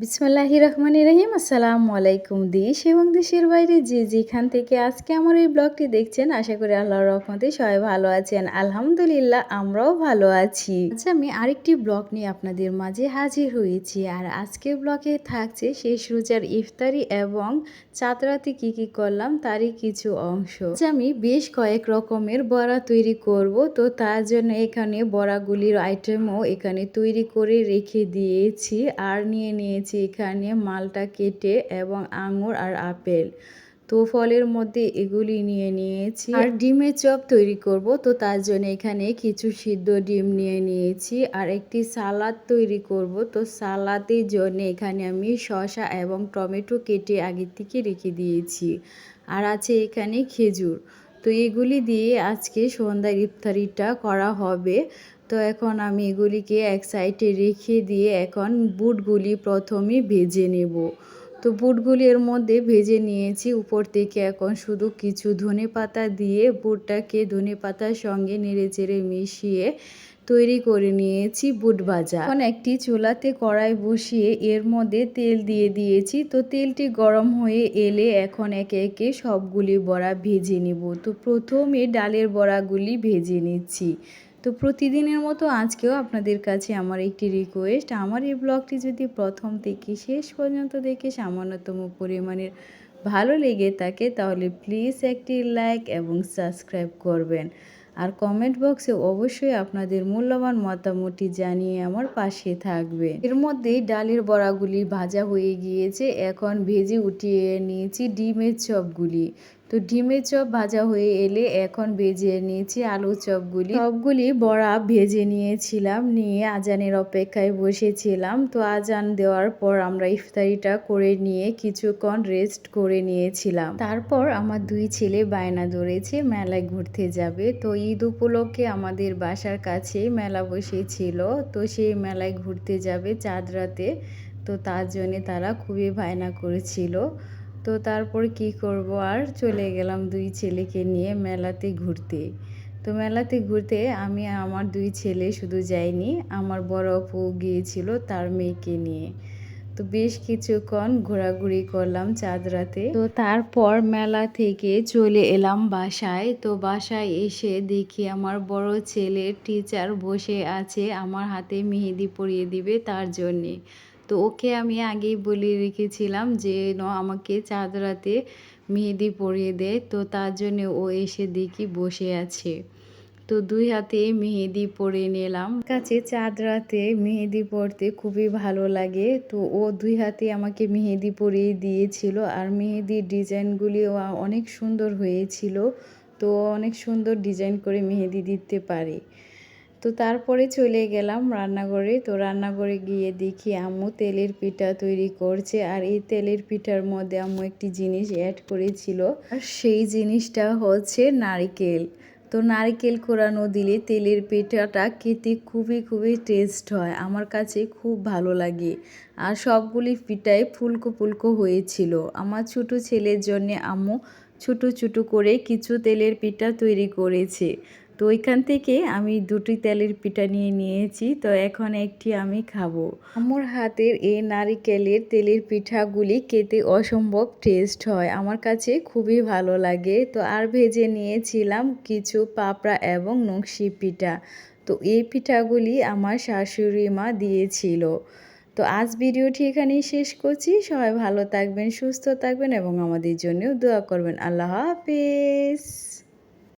বিসমিল্লাহি রহমান রহিম আসসালামু আলাইকুম দেশ এবং দেশের বাইরে যে যেখান থেকে আজকে আমার এই ব্লগটি দেখছেন আশা করি আল্লাহর রহমতে সবাই ভালো আছেন। আলহামদুলিল্লাহ আমরাও ভালো আছি। আচ্ছা আমি আরেকটি ব্লগ নিয়ে আপনাদের মাঝে হাজির হয়েছি। আর আজকের ব্লগে থাকছে শেষ রোজার ইফতারি এবং চাতরাতে কি কি করলাম তারই কিছু অংশ। আচ্ছা, আমি বেশ কয়েক রকমের বড়া তৈরি করব। তো তার জন্য এখানে বড়াগুলির আইটেমও এখানে তৈরি করে রেখে দিয়েছি। আর নিয়ে নিয়েছি নিয়েছি এখানে মালটা কেটে এবং আঙুর আর আপেল। তো ফলের মধ্যে এগুলি নিয়ে নিয়েছি। আর ডিমের চপ তৈরি করব, তো তার জন্য এখানে কিছু সিদ্ধ ডিম নিয়ে নিয়েছি। আর একটি সালাদ তৈরি করব, তো সালাদের জন্য এখানে আমি শসা এবং টমেটো কেটে আগে থেকে রেখে দিয়েছি। আর আছে এখানে খেজুর। তো এগুলি দিয়ে আজকে সন্ধ্যার ইফতারিটা করা হবে। তো এখন আমি এগুলিকে এক সাইডে রেখে দিয়ে এখন বুটগুলি প্রথমে ভেজে নেব। তো বুটগুলি এর মধ্যে ভেজে নিয়েছি। উপর থেকে এখন শুধু কিছু ধনে পাতা দিয়ে বুটটাকে ধনে পাতার সঙ্গে নেড়ে চেড়ে মিশিয়ে তৈরি করে নিয়েছি বুট ভাজা। এখন একটি চুলাতে কড়াই বসিয়ে এর মধ্যে তেল দিয়ে দিয়েছি। তো তেলটি গরম হয়ে এলে এখন একে একে সবগুলি বড়া ভেজে নেব। তো প্রথমে ডালের বড়াগুলি ভেজে নিচ্ছি। তো প্রতিদিনের মতো আজকেও আপনাদের কাছে আমার একটি রিকোয়েস্ট আমার এই ব্লগটি যদি প্রথম থেকে শেষ পর্যন্ত দেখে সামান্যতম পরিমাণের ভালো লেগে থাকে, তাহলে প্লিজ একটি লাইক এবং সাবস্ক্রাইব করবেন। আর কমেন্ট বক্সে অবশ্যই আপনাদের মূল্যবান মতামতটি জানিয়ে আমার পাশে থাকবে এর মধ্যেই ডালের বড়াগুলি ভাজা হয়ে গিয়েছে। এখন ভেজে উঠিয়ে নিয়েছি ডিমের চপগুলি। তো ডিমের চপ ভাজা হয়ে এলে এখন ভেজে নিয়েছি আলু চপগুলি। সবগুলি বড়া ভেজে নিয়েছিলাম, নিয়ে আজানের অপেক্ষায় বসেছিলাম। তো আজান দেওয়ার পর আমরা ইফতারিটা করে নিয়ে কিছুক্ষণ রেস্ট করে নিয়েছিলাম। তারপর আমার দুই ছেলে বায়না ধরেছে, মেলায় ঘুরতে যাবে। তো ঈদ উপলক্ষে আমাদের বাসার কাছেই মেলা বসেছিল। তো সেই মেলায় ঘুরতে যাবে চাঁদ রাতে। তো তার জন্যে তারা খুবই বায়না করেছিল। তো তারপর কি করব? আর চলে গেলাম দুই ছেলেকে নিয়ে মেলাতে ঘুরতে। তো মেলাতে ঘুরতে আমি আমার দুই ছেলে শুধু যাইনি, আমার বড় অপু গিয়েছিল তার মেয়েকে নিয়ে। তো বেশ কিছুক্ষণ ঘোরাঘুরি করলাম চাঁদ রাতে। তো তারপর মেলা থেকে চলে এলাম বাসায়। তো বাসায় এসে দেখি আমার বড় ছেলের টিচার বসে আছে, আমার হাতে মেহেদি পরিয়ে দিবে তার জন্যে। তো ওকে আমি আগেই বলে রেখেছিলাম যে, ন, আমাকে চাঁদ রাতে মেহেদি পরিয়ে দেয় তো তার জন্য ও এসে দেখি বসে আছে। তো দুই হাতে মেহেদি পরে নিলাম। কাছে চাঁদ রাতে মেহেদি পরতে খুবই ভালো লাগে। তো ও দুই হাতে আমাকে মেহেদি পরিয়ে দিয়েছিল আর মেহেদির ডিজাইনগুলিও অনেক সুন্দর হয়েছিল। তো অনেক সুন্দর ডিজাইন করে মেহেদি দিতে পারে। তো তারপরে চলে গেলাম রান্নাঘরে। তো রান্নাঘরে গিয়ে দেখি আম্মু তেলের পিঠা তৈরি করছে। আর এই তেলের পিঠার মধ্যে আম্মু একটি জিনিস অ্যাড করেছিল। আর সেই জিনিসটা হচ্ছে নারিকেল। তো নারকেল কোরানো দিলে তেলের পিঠাটা খেতে খুবই খুবই টেস্ট হয়। আমার কাছে খুব ভালো লাগে। আর সবগুলি পিঠায় ফুলকো ফুলকো হয়েছিল। আমার ছোট ছেলের জন্যে আম্মু ছোটো ছোটো করে কিছু তেলের পিঠা তৈরি করেছে। তো ওইখান থেকে আমি দুটি তেলের পিঠা নিয়ে নিয়েছি। তো এখন একটি আমি খাব। আমার হাতের এই নারিকেলের তেলের পিঠাগুলি খেতে অসম্ভব টেস্ট হয়। আমার কাছে খুবই ভালো লাগে। তো আর ভেজে নিয়েছিলাম কিছু পাপড়া এবং নকশি পিঠা। তো এই পিঠাগুলি আমার শাশুড়ি মা দিয়েছিল। তো আজ ভিডিওটি এখানেই শেষ করছি। সবাই ভালো থাকবেন, সুস্থ থাকবেন এবং আমাদের জন্যও দোয়া করবেন। আল্লাহ হাফেজ।